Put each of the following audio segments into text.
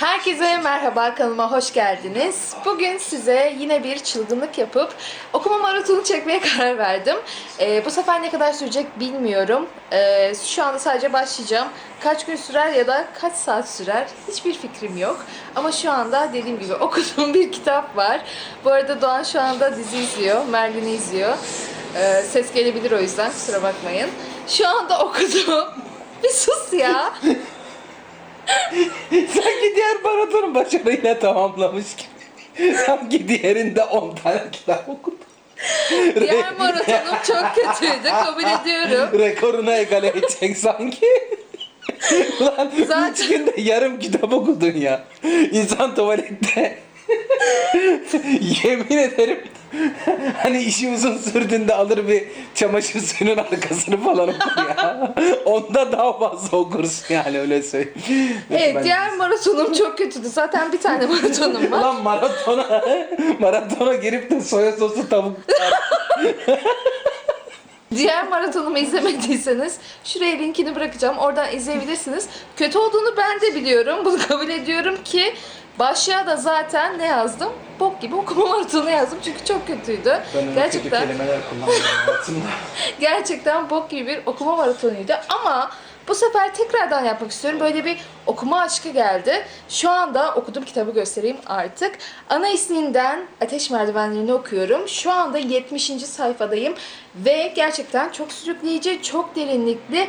Herkese merhaba kanalıma hoş geldiniz. Bugün size yine bir çılgınlık yapıp okuma maratonu çekmeye karar verdim. Ee, bu sefer ne kadar sürecek bilmiyorum. Ee, şu anda sadece başlayacağım. Kaç gün sürer ya da kaç saat sürer hiçbir fikrim yok. Ama şu anda dediğim gibi okuduğum bir kitap var. Bu arada Doğan şu anda dizi izliyor, Merlin'i izliyor. Ee, ses gelebilir o yüzden kusura bakmayın. Şu anda okuduğum... Bir sus ya. Sanki diğer maratonu başarıyla tamamlamış gibi. Sanki diğerinde 10 tane kitap okudum. Diğer maratonum çok kötüydü kabul ediyorum. Rekoruna egale edecek sanki. Ulan Zaten- üç günde yarım kitap okudun ya. İnsan tuvalette. Yemin ederim hani işi uzun sürdüğünde alır bir çamaşır suyunun arkasını falan okur ya. Onda daha fazla okursun yani öyle söyleyeyim. Evet ben- diğer maratonum çok kötüydü. Zaten bir tane maratonum var. Ulan maratona maratona girip de soya sosu tavuk Diğer maratonumu izlemediyseniz şuraya linkini bırakacağım. Oradan izleyebilirsiniz. Kötü olduğunu ben de biliyorum. Bunu kabul ediyorum ki başlığa da zaten ne yazdım? Bok gibi okuma maratonu yazdım çünkü çok kötüydü. Gerçekten kelimeler kullanıyorum hayatımda. gerçekten bok gibi bir okuma maratonuydu ama bu sefer tekrardan yapmak istiyorum. Böyle bir okuma aşkı geldi. Şu anda okuduğum kitabı göstereyim artık. Ana isminden Ateş Merdivenlerini okuyorum. Şu anda 70. sayfadayım ve gerçekten çok sürükleyici, çok derinlikli,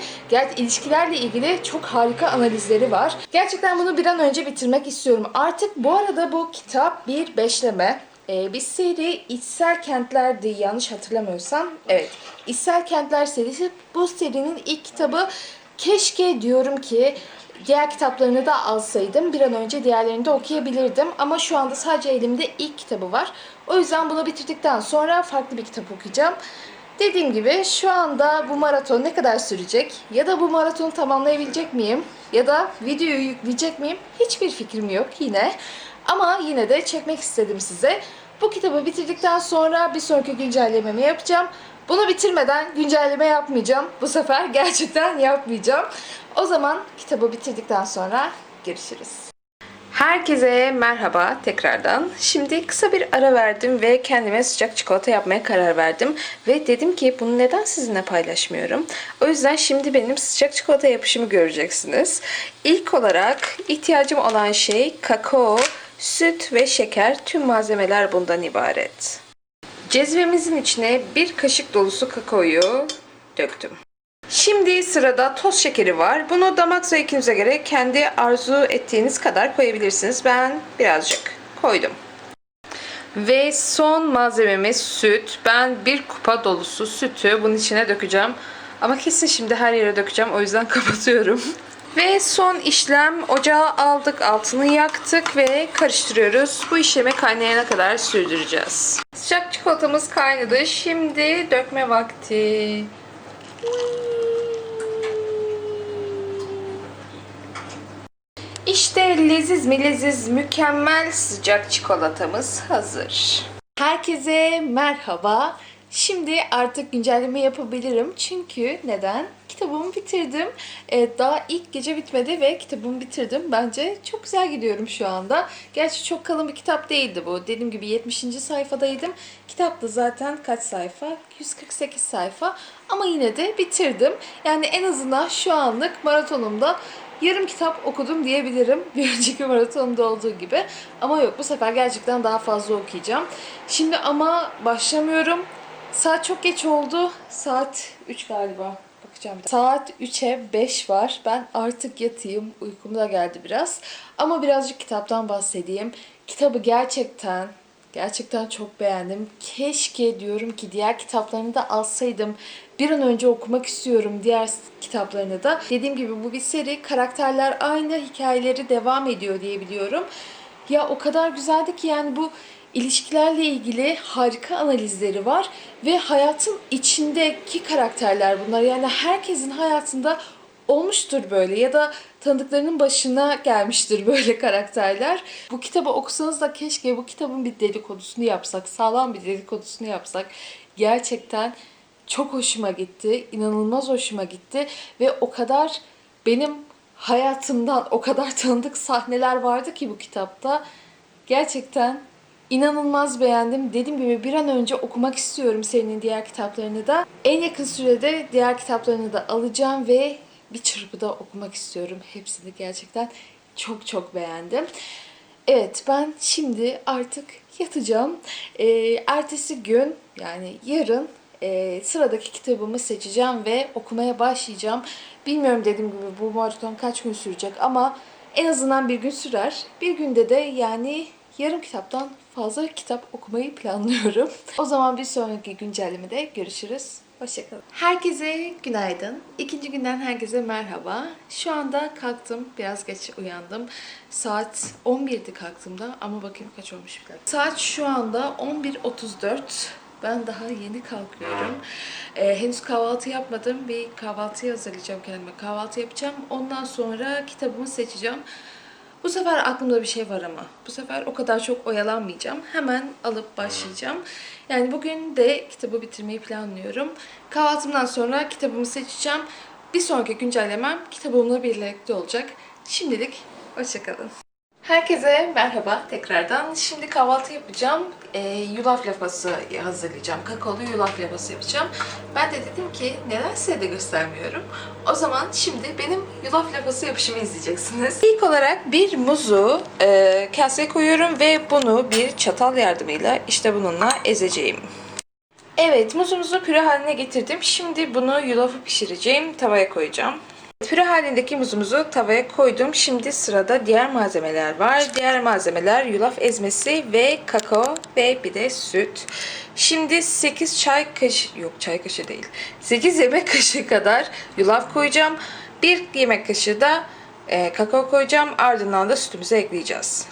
ilişkilerle ilgili çok harika analizleri var. Gerçekten bunu bir an önce bitirmek istiyorum. Artık bu arada bu kitap bir beşleme. Ee, bir seri İçsel Kentler'di yanlış hatırlamıyorsam. Evet. İçsel Kentler serisi bu serinin ilk kitabı. Keşke diyorum ki diğer kitaplarını da alsaydım. Bir an önce diğerlerini de okuyabilirdim. Ama şu anda sadece elimde ilk kitabı var. O yüzden bunu bitirdikten sonra farklı bir kitap okuyacağım. Dediğim gibi şu anda bu maraton ne kadar sürecek ya da bu maratonu tamamlayabilecek miyim ya da videoyu yükleyecek miyim hiçbir fikrim yok yine. Ama yine de çekmek istedim size. Bu kitabı bitirdikten sonra bir sonraki güncellememi yapacağım. Bunu bitirmeden güncelleme yapmayacağım. Bu sefer gerçekten yapmayacağım. O zaman kitabı bitirdikten sonra görüşürüz. Herkese merhaba tekrardan. Şimdi kısa bir ara verdim ve kendime sıcak çikolata yapmaya karar verdim. Ve dedim ki bunu neden sizinle paylaşmıyorum? O yüzden şimdi benim sıcak çikolata yapışımı göreceksiniz. İlk olarak ihtiyacım olan şey kakao, süt ve şeker. Tüm malzemeler bundan ibaret. Cezvemizin içine bir kaşık dolusu kakaoyu döktüm. Şimdi sırada toz şekeri var. Bunu damak zevkinize göre kendi arzu ettiğiniz kadar koyabilirsiniz. Ben birazcık koydum. Ve son malzememiz süt. Ben bir kupa dolusu sütü bunun içine dökeceğim. Ama kesin şimdi her yere dökeceğim. O yüzden kapatıyorum. Ve son işlem ocağa aldık, altını yaktık ve karıştırıyoruz. Bu işlemi kaynayana kadar sürdüreceğiz. Sıcak çikolatamız kaynadı. Şimdi dökme vakti. İşte leziz mi leziz mükemmel sıcak çikolatamız hazır. Herkese merhaba. Şimdi artık güncelleme yapabilirim. Çünkü neden? Kitabımı bitirdim. Ee, daha ilk gece bitmedi ve kitabımı bitirdim. Bence çok güzel gidiyorum şu anda. Gerçi çok kalın bir kitap değildi bu. Dediğim gibi 70. sayfadaydım. Kitap da zaten kaç sayfa? 148 sayfa. Ama yine de bitirdim. Yani en azından şu anlık maratonumda yarım kitap okudum diyebilirim. Bir önceki maratonda olduğu gibi. Ama yok bu sefer gerçekten daha fazla okuyacağım. Şimdi ama başlamıyorum. Saat çok geç oldu. Saat 3 galiba. Bakacağım. Saat 3'e 5 var. Ben artık yatayım. Uykum da geldi biraz. Ama birazcık kitaptan bahsedeyim. Kitabı gerçekten Gerçekten çok beğendim. Keşke diyorum ki diğer kitaplarını da alsaydım. Bir an önce okumak istiyorum diğer kitaplarını da. Dediğim gibi bu bir seri. Karakterler aynı, hikayeleri devam ediyor diye biliyorum. Ya o kadar güzeldi ki yani bu ilişkilerle ilgili harika analizleri var ve hayatın içindeki karakterler bunlar. Yani herkesin hayatında olmuştur böyle ya da tanıdıklarının başına gelmiştir böyle karakterler. Bu kitabı okusanız da keşke bu kitabın bir dedikodusunu yapsak, sağlam bir dedikodusunu yapsak. Gerçekten çok hoşuma gitti, inanılmaz hoşuma gitti ve o kadar benim hayatımdan o kadar tanıdık sahneler vardı ki bu kitapta. Gerçekten inanılmaz beğendim. Dediğim gibi bir an önce okumak istiyorum senin diğer kitaplarını da. En yakın sürede diğer kitaplarını da alacağım ve bir çırpıda okumak istiyorum. Hepsini gerçekten çok çok beğendim. Evet ben şimdi artık yatacağım. Ee, ertesi gün yani yarın e, sıradaki kitabımı seçeceğim ve okumaya başlayacağım. Bilmiyorum dediğim gibi bu maraton kaç gün sürecek ama en azından bir gün sürer. Bir günde de yani yarım kitaptan fazla kitap okumayı planlıyorum. O zaman bir sonraki güncellemede görüşürüz. Hoşçakalın. Herkese günaydın. İkinci günden herkese merhaba. Şu anda kalktım. Biraz geç uyandım. Saat 11'di kalktığımda ama bakayım kaç olmuş bir dakika. Saat şu anda 11.34. Ben daha yeni kalkıyorum. Ee, henüz kahvaltı yapmadım. Bir kahvaltı hazırlayacağım kendime. Kahvaltı yapacağım. Ondan sonra kitabımı seçeceğim. Bu sefer aklımda bir şey var ama. Bu sefer o kadar çok oyalanmayacağım. Hemen alıp başlayacağım. Yani bugün de kitabı bitirmeyi planlıyorum. Kahvaltımdan sonra kitabımı seçeceğim. Bir sonraki güncellemem kitabımla birlikte olacak. Şimdilik hoşçakalın. Herkese merhaba tekrardan. Şimdi kahvaltı yapacağım. Ee, yulaf lapası hazırlayacağım. Kakaolu yulaf lapası yapacağım. Ben de dedim ki neden size de göstermiyorum. O zaman şimdi benim yulaf lapası yapışımı izleyeceksiniz. İlk olarak bir muzu e, kaseye koyuyorum ve bunu bir çatal yardımıyla işte bununla ezeceğim. Evet, muzumuzu püre haline getirdim. Şimdi bunu yulafı pişireceğim. Tavaya koyacağım. Püre halindeki muzumuzu tavaya koydum. Şimdi sırada diğer malzemeler var. Diğer malzemeler yulaf ezmesi ve kakao ve bir de süt. Şimdi 8 çay kaşığı, yok çay kaşığı değil. 8 yemek kaşığı kadar yulaf koyacağım. 1 yemek kaşığı da e, kakao koyacağım. Ardından da sütümüzü ekleyeceğiz.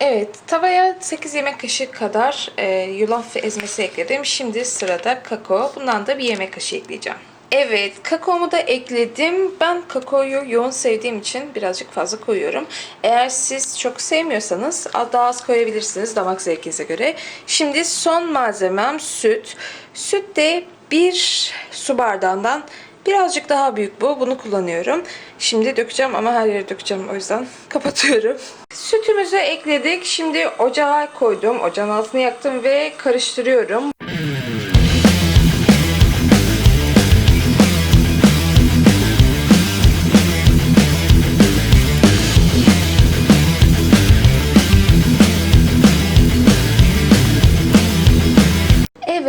Evet, tavaya 8 yemek kaşığı kadar e, yulaf ezmesi ekledim. Şimdi sırada kakao. Bundan da bir yemek kaşığı ekleyeceğim. Evet, kakaomu da ekledim. Ben kakaoyu yoğun sevdiğim için birazcık fazla koyuyorum. Eğer siz çok sevmiyorsanız daha az koyabilirsiniz damak zevkinize göre. Şimdi son malzemem süt. Süt de bir su bardağından Birazcık daha büyük bu. Bunu kullanıyorum. Şimdi dökeceğim ama her yere dökeceğim. O yüzden kapatıyorum. Sütümüzü ekledik. Şimdi ocağa koydum. Ocağın altını yaktım ve karıştırıyorum.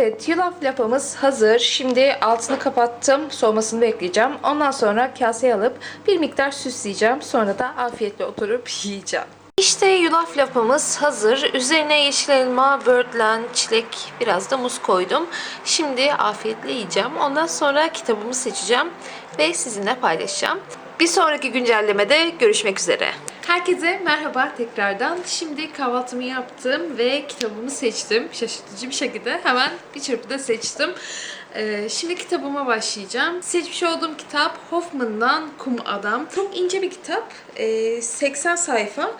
Evet, yulaf lapamız hazır. Şimdi altını kapattım. Soğumasını bekleyeceğim. Ondan sonra kaseye alıp bir miktar süsleyeceğim. Sonra da afiyetle oturup yiyeceğim. İşte yulaf lapamız hazır. Üzerine yeşil elma, böğürtlen, çilek, biraz da muz koydum. Şimdi afiyetle yiyeceğim. Ondan sonra kitabımı seçeceğim ve sizinle paylaşacağım. Bir sonraki güncellemede görüşmek üzere. Herkese merhaba tekrardan. Şimdi kahvaltımı yaptım ve kitabımı seçtim. Şaşırtıcı bir şekilde hemen bir çırpıda seçtim. Ee, şimdi kitabıma başlayacağım. Seçmiş olduğum kitap Hoffman'dan Kum Adam. Çok ince bir kitap. Ee, 80 sayfa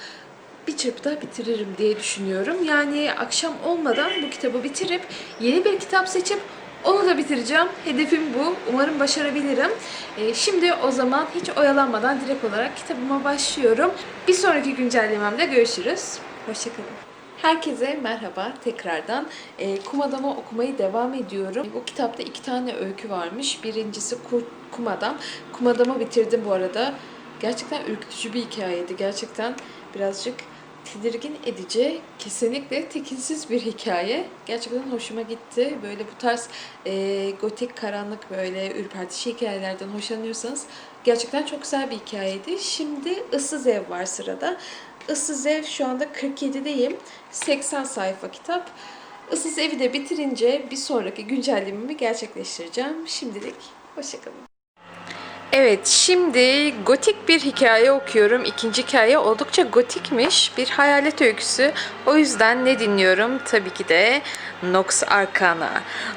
bir çırpıda bitiririm diye düşünüyorum. Yani akşam olmadan bu kitabı bitirip yeni bir kitap seçip onu da bitireceğim. Hedefim bu. Umarım başarabilirim. Ee, şimdi o zaman hiç oyalanmadan direkt olarak kitabıma başlıyorum. Bir sonraki güncellememde görüşürüz. Hoşçakalın. Herkese merhaba tekrardan. E, Kum Adam'ı okumayı devam ediyorum. Bu kitapta iki tane öykü varmış. Birincisi Kurt Kum Adam. Kum Adam'ı bitirdim bu arada. Gerçekten ürkütücü bir hikayeydi. Gerçekten birazcık tedirgin edici, kesinlikle tekinsiz bir hikaye. Gerçekten hoşuma gitti. Böyle bu tarz e, gotik, karanlık böyle ürpertici hikayelerden hoşlanıyorsanız gerçekten çok güzel bir hikayeydi. Şimdi Issız Ev var sırada. Issız Ev şu anda 47'deyim. 80 sayfa kitap. Issız Ev'i de bitirince bir sonraki güncellememi gerçekleştireceğim. Şimdilik hoşçakalın. Evet, şimdi gotik bir hikaye okuyorum. İkinci hikaye oldukça gotikmiş. Bir hayalet öyküsü. O yüzden ne dinliyorum? Tabii ki de Nox Arcana.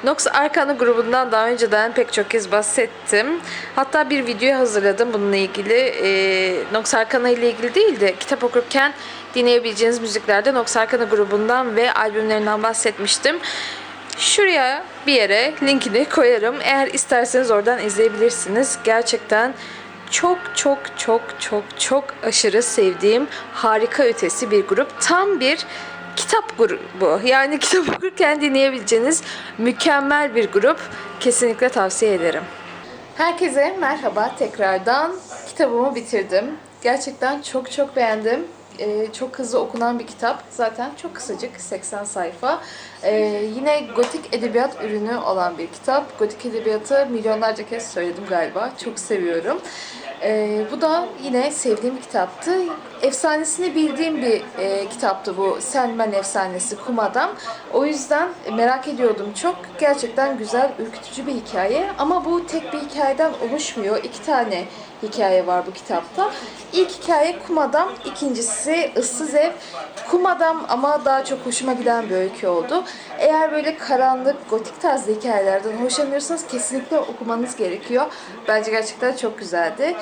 Nox Arcana grubundan daha önceden pek çok kez bahsettim. Hatta bir video hazırladım bununla ilgili. Ee, Nox Arcana ile ilgili değil de kitap okurken dinleyebileceğiniz müziklerden Nox Arcana grubundan ve albümlerinden bahsetmiştim. Şuraya bir yere linkini koyarım. Eğer isterseniz oradan izleyebilirsiniz. Gerçekten çok çok çok çok çok aşırı sevdiğim harika ötesi bir grup. Tam bir kitap grubu. Yani kitap okurken dinleyebileceğiniz mükemmel bir grup. Kesinlikle tavsiye ederim. Herkese merhaba tekrardan. Kitabımı bitirdim. Gerçekten çok çok beğendim. Ee, çok hızlı okunan bir kitap. Zaten çok kısacık, 80 sayfa. Ee, yine gotik edebiyat ürünü olan bir kitap. Gotik edebiyatı milyonlarca kez söyledim galiba. Çok seviyorum. Ee, bu da yine sevdiğim kitaptı. Efsanesini bildiğim bir e, kitaptı bu. Selman Efsanesi Kuma'dan. O yüzden merak ediyordum çok. Gerçekten güzel, ürkütücü bir hikaye. Ama bu tek bir hikayeden oluşmuyor. İki tane hikaye var bu kitapta. İlk hikaye Kuma'dan, ikincisi Issız Ev. Kuma'dan ama daha çok hoşuma giden bir öykü oldu. Eğer böyle karanlık, gotik tarzda hikayelerden hoşlanıyorsanız kesinlikle okumanız gerekiyor. Bence gerçekten çok güzeldi.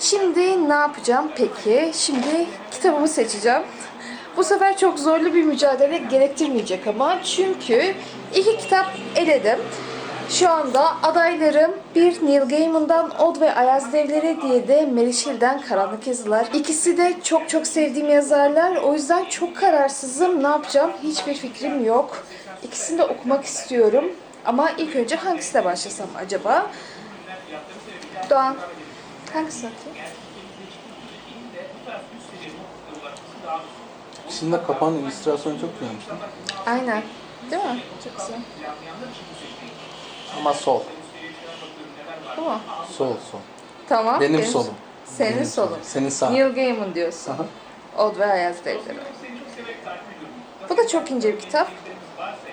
Şimdi ne yapacağım peki? Şimdi kitabımı seçeceğim. Bu sefer çok zorlu bir mücadele gerektirmeyecek ama çünkü iki kitap eledim. Şu anda adaylarım bir Neil Gaiman'dan Od ve Ayaz Devleri diye de Shelley'den Karanlık Yazılar. İkisi de çok çok sevdiğim yazarlar. O yüzden çok kararsızım. Ne yapacağım? Hiçbir fikrim yok. İkisini de okumak istiyorum. Ama ilk önce hangisine başlasam acaba? Doğan, hangisini okuyayım? İkisinde kapağın illüstrasyonu çok güzelmiş. Aynen. Değil mi? Çok güzel. Ama sol. Bu mu? Sol sol. Tamam. Benim solum. Senin Benim solun. Senin sağ. Neil Gaiman diyorsun. Aha. Od ve Ayaz Devleri. Bu da çok ince bir kitap.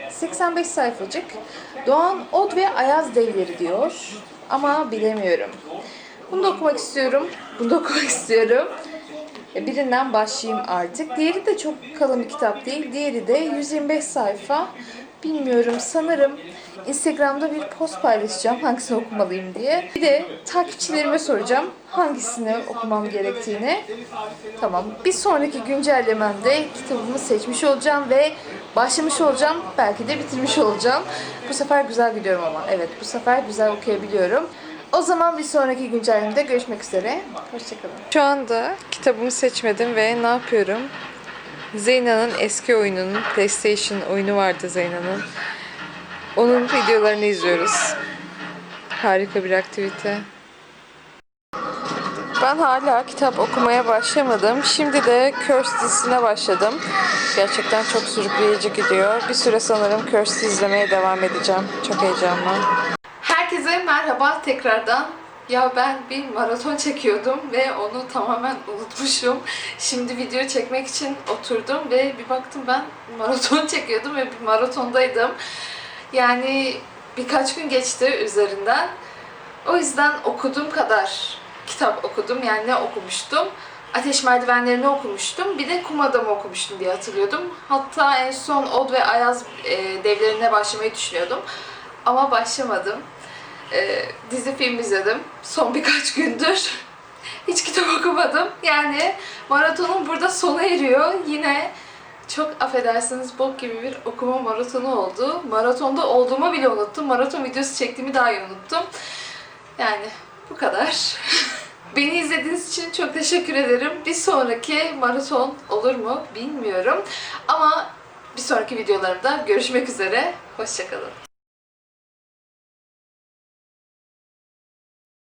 85 sayfacık. Doğan Od ve Ayaz Devleri diyor. Ama bilemiyorum. Bunu da okumak istiyorum. Bunu da okumak istiyorum. E, Birinden başlayayım artık. Diğeri de çok kalın bir kitap değil. Diğeri de 125 sayfa. Bilmiyorum sanırım Instagram'da bir post paylaşacağım hangisini okumalıyım diye. Bir de takipçilerime soracağım hangisini okumam gerektiğini. Tamam. Bir sonraki güncellememde kitabımı seçmiş olacağım ve başlamış olacağım. Belki de bitirmiş olacağım. Bu sefer güzel gidiyorum ama. Evet bu sefer güzel okuyabiliyorum. O zaman bir sonraki güncellemede görüşmek üzere. Hoşçakalın. Şu anda kitabımı seçmedim ve ne yapıyorum? Zeyna'nın eski oyununun, PlayStation oyunu vardı Zeyna'nın. Onun videolarını izliyoruz. Harika bir aktivite. Ben hala kitap okumaya başlamadım. Şimdi de Curse dizisine başladım. Gerçekten çok sürükleyici gidiyor. Bir süre sanırım Curse izlemeye devam edeceğim. Çok heyecanlı. Herkese merhaba tekrardan. Ya ben bir maraton çekiyordum ve onu tamamen unutmuşum. Şimdi video çekmek için oturdum ve bir baktım ben maraton çekiyordum ve bir maratondaydım. Yani birkaç gün geçti üzerinden. O yüzden okuduğum kadar kitap okudum. Yani ne okumuştum? Ateş Merdivenlerini okumuştum. Bir de Kum Adamı okumuştum diye hatırlıyordum. Hatta en son Od ve Ayaz e, devlerine başlamayı düşünüyordum. Ama başlamadım. E, dizi film izledim. Son birkaç gündür. Hiç kitap okumadım. Yani maratonum burada sona eriyor. Yine çok affedersiniz bok gibi bir okuma maratonu oldu. Maratonda olduğumu bile unuttum. Maraton videosu çektiğimi dahi unuttum. Yani bu kadar. Beni izlediğiniz için çok teşekkür ederim. Bir sonraki maraton olur mu bilmiyorum. Ama bir sonraki videolarımda görüşmek üzere. Hoşçakalın.